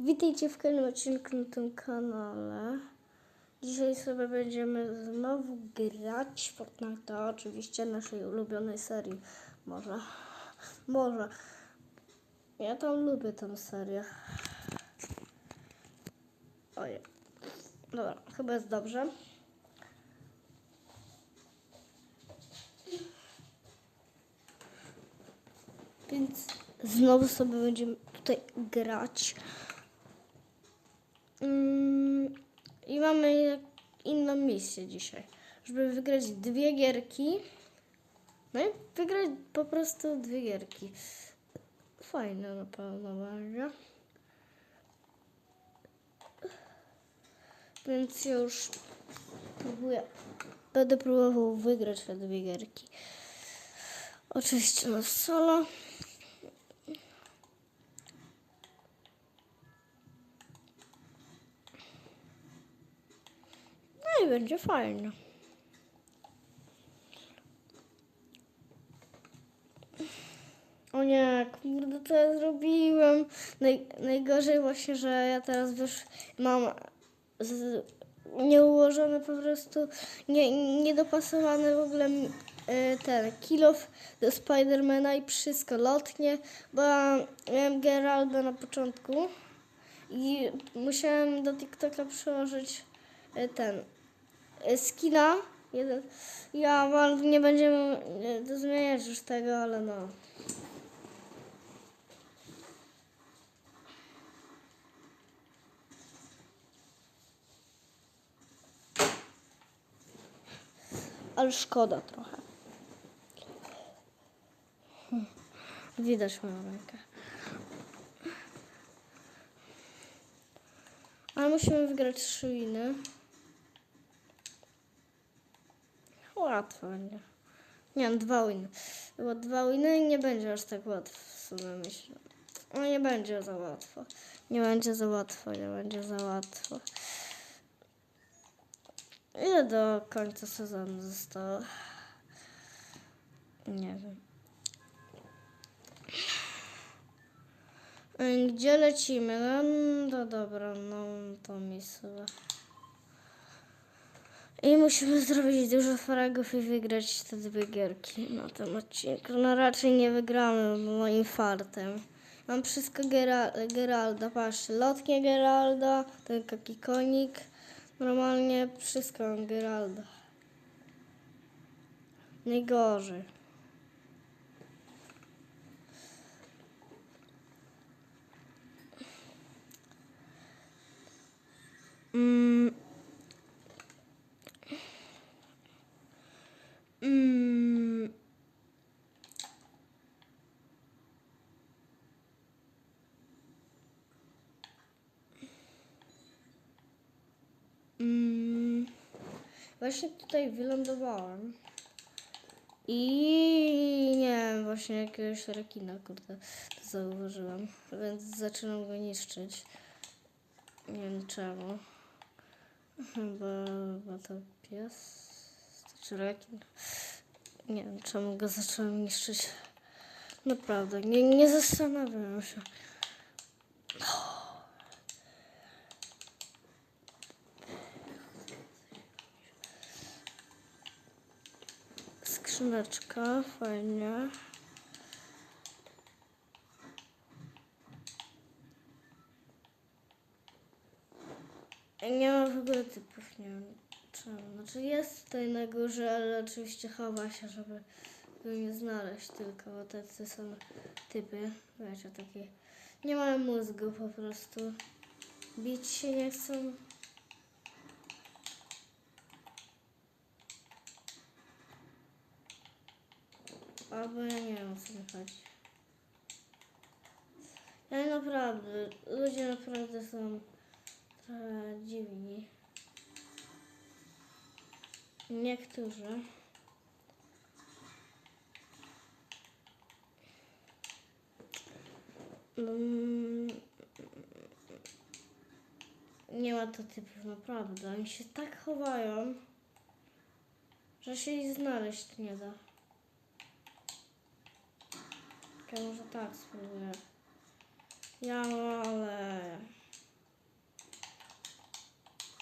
Witajcie w kolejnym odcinku na tym kanale. Dzisiaj sobie będziemy znowu grać w Fortnite, oczywiście naszej ulubionej serii. Może, może. Ja tam lubię tę serię. Ojej. Dobra, chyba jest dobrze. Więc znowu sobie będziemy tutaj grać. Mm, I mamy inną misję dzisiaj. Żeby wygrać dwie gierki. No i wygrać po prostu dwie gierki. Fajne na pewno będzie. Więc już próbuję. Będę próbował wygrać te dwie gierki. Oczywiście na solo. I będzie fajnie. O nie, kurde, co ja zrobiłem? Naj, najgorzej właśnie, że ja teraz już mam z, nieułożony po prostu, nie, niedopasowany w ogóle y, ten kilof do Spidermana i wszystko lotnie, bo miałem Geralda na początku i musiałem do TikToka przyłożyć y, ten skina. Jeden. Ja ale nie będziemy y, zmieniać już tego, ale no. Ale szkoda trochę. Widać moją rękę. Ale musimy wygrać trzy. Łatwo będzie. Nie, no, dwa winy. Było dwa winy nie będzie aż tak łatwo w sumie myślę. No nie będzie za łatwo. Nie będzie za łatwo, nie będzie za łatwo. Ile do końca sezonu zostało? Nie wiem. Gdzie lecimy? No, no dobra, no to misja. I musimy zrobić dużo fragów i wygrać te dwie gierki na tym odcinku. No raczej nie wygramy moim fartem. Mam wszystko Gera Geralda, patrzcie, lotnie Geralda, ten taki konik. Normalnie wszystko mam Geralda. Najgorzej. Mm. Mm. Mm. Właśnie tutaj wylądowałem. I nie wiem, właśnie jakiegoś rekina, kurde, zauważyłem. Więc zaczynam go niszczyć. Nie wiem czemu. Chyba, chyba to pies rekin. Nie wiem czemu go zacząłem niszczyć. Naprawdę, nie, nie zastanawiam się. Skrzyneczka, fajnie. Nie ma w ogóle typów, nie wiem czemu. Znaczy jest tutaj na górze, ale oczywiście chowa się, żeby go nie znaleźć tylko, bo tacy są typy, wiecie, takie nie mają mózgu po prostu. Bić się nie chcą. Albo ja nie wiem o co mi chodzi. Ja naprawdę, ludzie naprawdę są trochę dziwni niektórzy mm. nie ma to typów naprawdę. Oni się tak chowają, że się ich znaleźć nie da. Ja może tak spróbuję. Ja ale...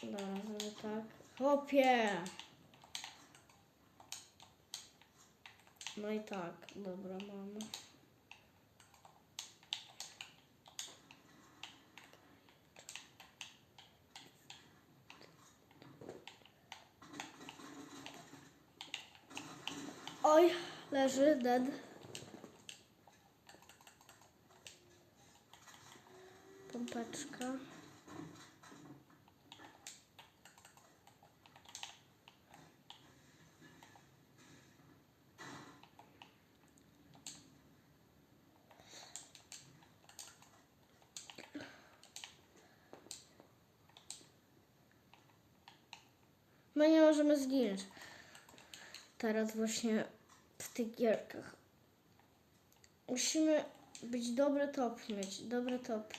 Dobra, zrobię tak. Chłopie! No i tak, dobra, mamy. Oj, leży, dead. Pompeczka. My nie możemy zginąć. Teraz właśnie w tych gierkach. Musimy być dobry top mieć, dobry top.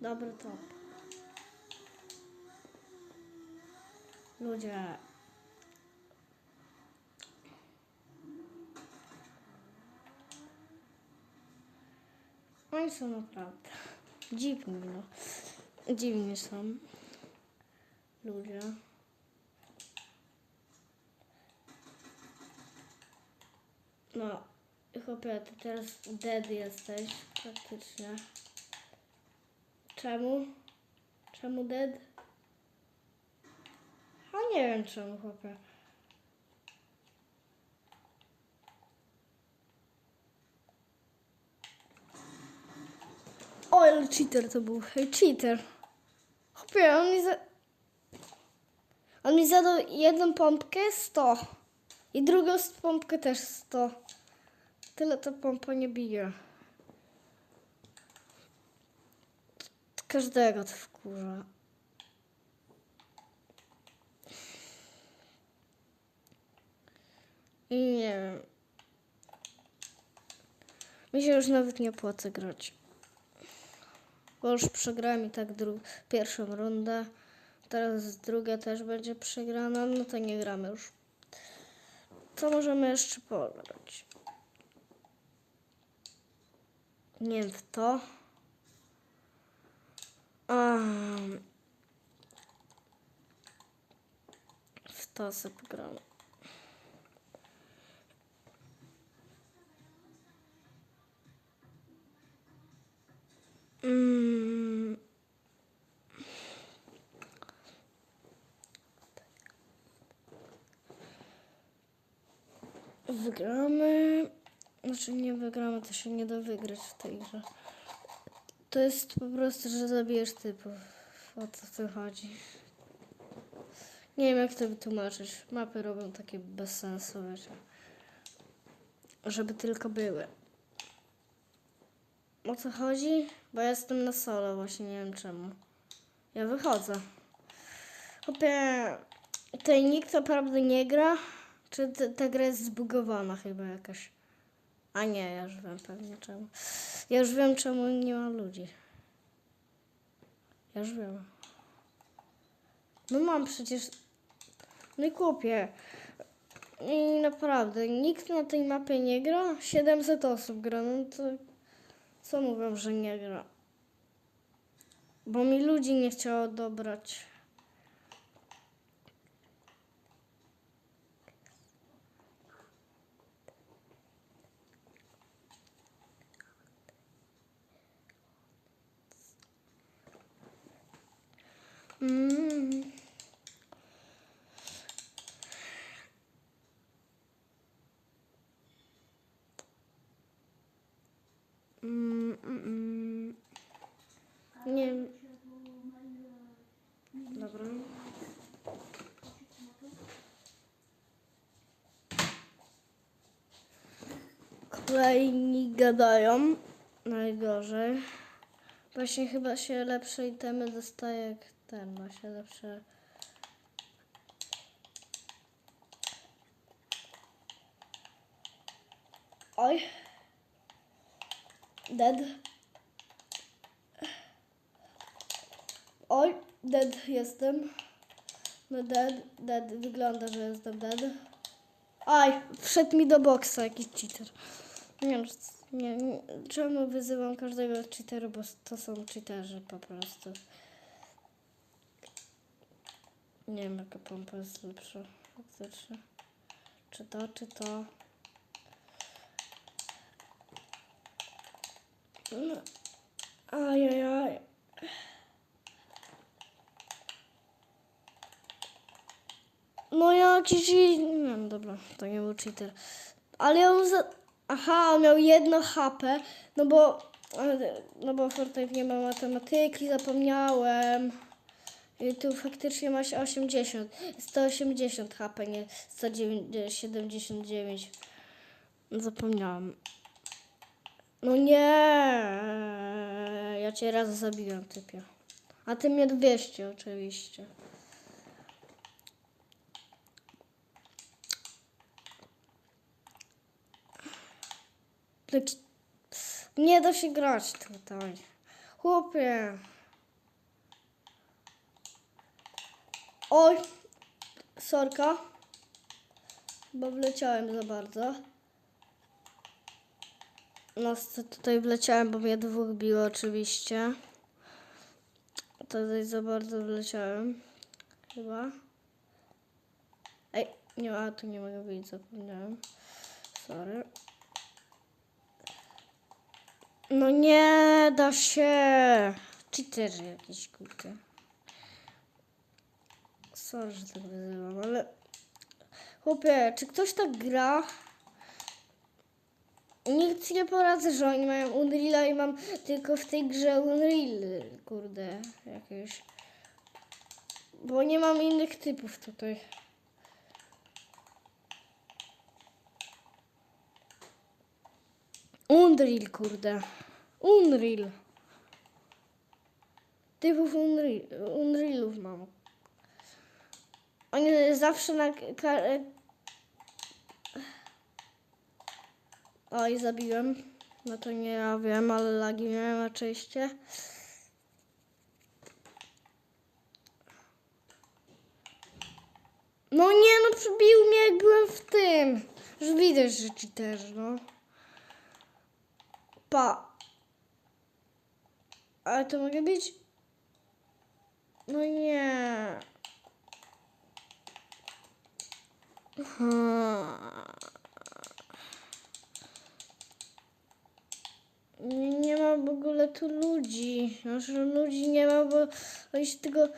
Dobry top. Ludzie. Oni są naprawdę dziwni, no. Dziwni są ludzie. No, chłopie, ty teraz dead jesteś praktycznie. Czemu? Czemu dead? A nie wiem czemu, chłopie. O, ale cheater to był. Hej, cheater. Chłopie, on mi za... On mi zadał jedną pompkę 100. I drugą pompkę też 100. Tyle ta pompa nie bije. Każdego to wkurza. I nie wiem. Mi się już nawet nie opłaca grać. Bo już przegrałem i tak pierwszą rundę. Teraz druga też będzie przegrana. No to nie gramy już. Co możemy jeszcze pograć? Nie wiem w to. A, w to sobie pogramy. Mm. Wygramy. Znaczy nie wygramy, to się nie da wygrać w tej grze. To jest po prostu, że zabijesz typów. O co w tym chodzi. Nie wiem jak to wytłumaczyć. Mapy robią takie bez sensu, wiecie. Żeby tylko były. O co chodzi? Bo ja jestem na solo właśnie, nie wiem czemu. Ja wychodzę. Chłopie, tutaj nikt naprawdę nie gra? Czy t- ta gra jest zbugowana chyba jakaś? A nie, ja już wiem pewnie czemu. Ja już wiem czemu nie ma ludzi. Ja już wiem. No mam przecież... No i kupię. I naprawdę, nikt na tej mapie nie gra? 700 osób gra, no to... Co mówią, że nie gra? Bo mi ludzi nie chciało dobrać. Mm. Mm, mm, mm. Nie wiem. Dobra. Kolejni gadają. Najgorzej. Właśnie chyba się lepsze itemy dostaje jak ten. Ma się lepsze. Oj. Dead. Oj, dead jestem. No dead, dead. Wygląda, że jestem dead. Aj, wszedł mi do boksa jakiś cheater. Nie wiem, Nie, czemu wyzywam każdego od cheateru, bo to są cheaterzy po prostu. Nie wiem, jaka pompa jest lepsza faktycznie. Czy to, czy to. No. Ajajaj. No jakiś... Nie wiem, dobra, to nie był cheater. Ale ja mu za... Aha, on miał jedno HP, no bo... No bo Fortnite nie ma matematyki, zapomniałem. I tu faktycznie ma się 80. 180 HP, nie 179. Zapomniałam. No nie! Ja cię raz zabiłem, typie. A ty mnie 200 oczywiście. Nie da się grać tutaj. Chłopie. Oj, sorka. Bo wleciałem za bardzo. No z- tutaj wleciałem, bo mnie dwóch biło oczywiście. Tutaj za bardzo wleciałem. Chyba. Ej, nie, a tu nie mogę wyjść, zapomniałem. Sorry. No nie da się. Cheaterzy jakieś kurde. Sorry, że tak wyzywam, ale... Chłopie, czy ktoś tak gra? Nikt nie poradzę, że oni mają Unreal'a i mam tylko w tej grze Unreal, kurde, jakieś. Bo nie mam innych typów tutaj. Unreal, kurde. Unreal. Typów Unreal, Unrealów mam. Oni zawsze na... Oj, zabiłem. No to nie ja wiem, ale lagi miałem oczywiście. No nie, no przybił mnie jak byłem w tym. Już widać, że cheater, no. Pa. Ale to mogę być? No nie. Nie, nie ma w ogóle tu ludzi. Znaczy ludzi nie ma, bo oni się tylko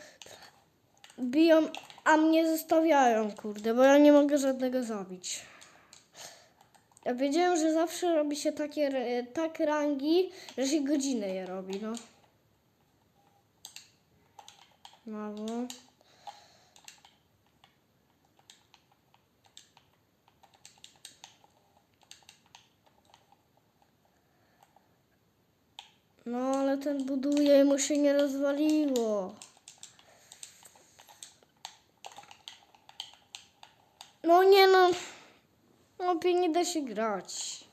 biją, a mnie zostawiają, kurde, bo ja nie mogę żadnego zabić. Ja wiedziałem, że zawsze robi się takie re- tak rangi, że się godzinę je robi, no. Znowu. No, ale ten buduje i mu się nie rozwaliło. No nie no. Opie nie da się grać.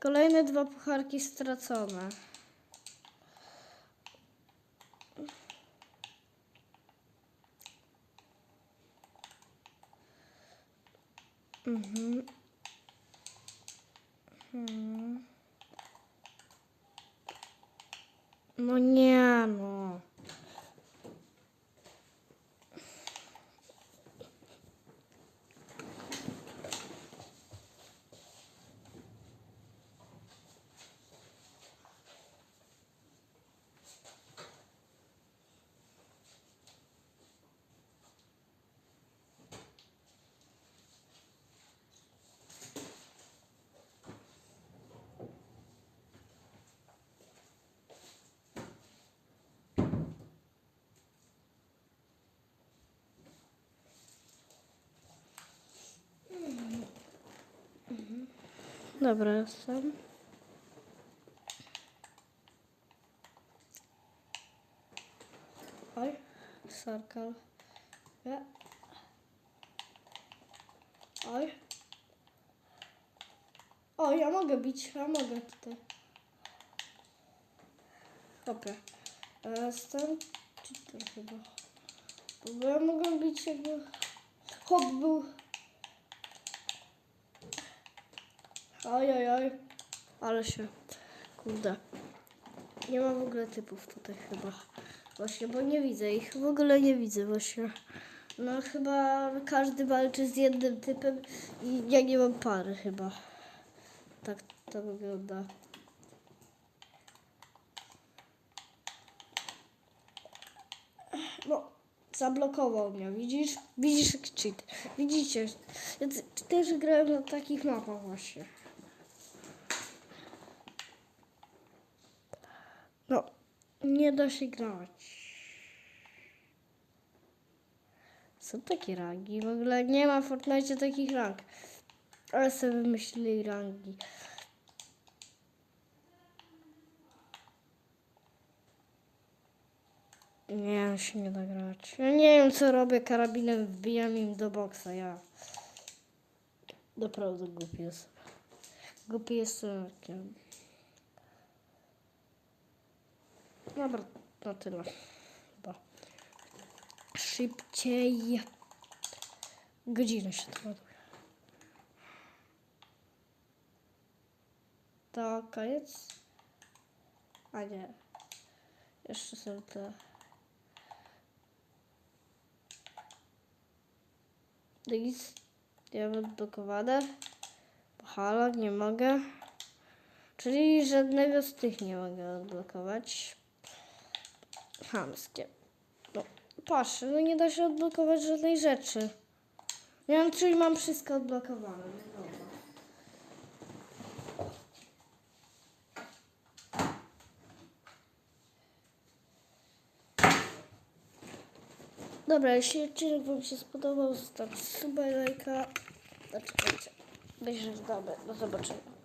Kolejne dwa pucharki stracone. Mhm. Hmm. No nie no. Dobra, jestem. Oj, circle. Ja. Oj. O, ja mogę bić, ja mogę tutaj. Dobra. Jestem chyba. Bo ja mogę bić jakby... Hop był... Oj, oj, oj. Ale się, kurde. Nie ma w ogóle typów tutaj chyba. Właśnie, bo nie widzę ich. W ogóle nie widzę właśnie. No chyba każdy walczy z jednym typem i ja nie mam pary chyba. Tak to wygląda. No, zablokował mnie, widzisz? Widzisz jak cheat. Widzicie? Ja też grałem na takich mapach właśnie. No, nie da się grać. Są takie rangi. W ogóle nie ma w Fortnite takich rang. Ale sobie wymyślili rangi. Nie, się nie da grać. Ja nie wiem, co robię karabinem, wbijam im do boksa, ja. Naprawdę głupi jest. Głupi jestem. jak ja. Dobra, to tyle. Chyba. Szybciej. Godzinę się to ładuje. To koniec? A nie. Jeszcze są te. Nic. Nie mam blokowane. Halo, nie mogę. Czyli żadnego z tych nie mogę odblokować. Chamskie. No, patrz, no nie da się odblokować żadnej rzeczy. Ja mam, czyli mam wszystko odblokowane. No dobra. Jeśli odcinek Wam się spodobał, zostawcie suba i lajka. Zaczekajcie. Że dobra. Do zobaczenia.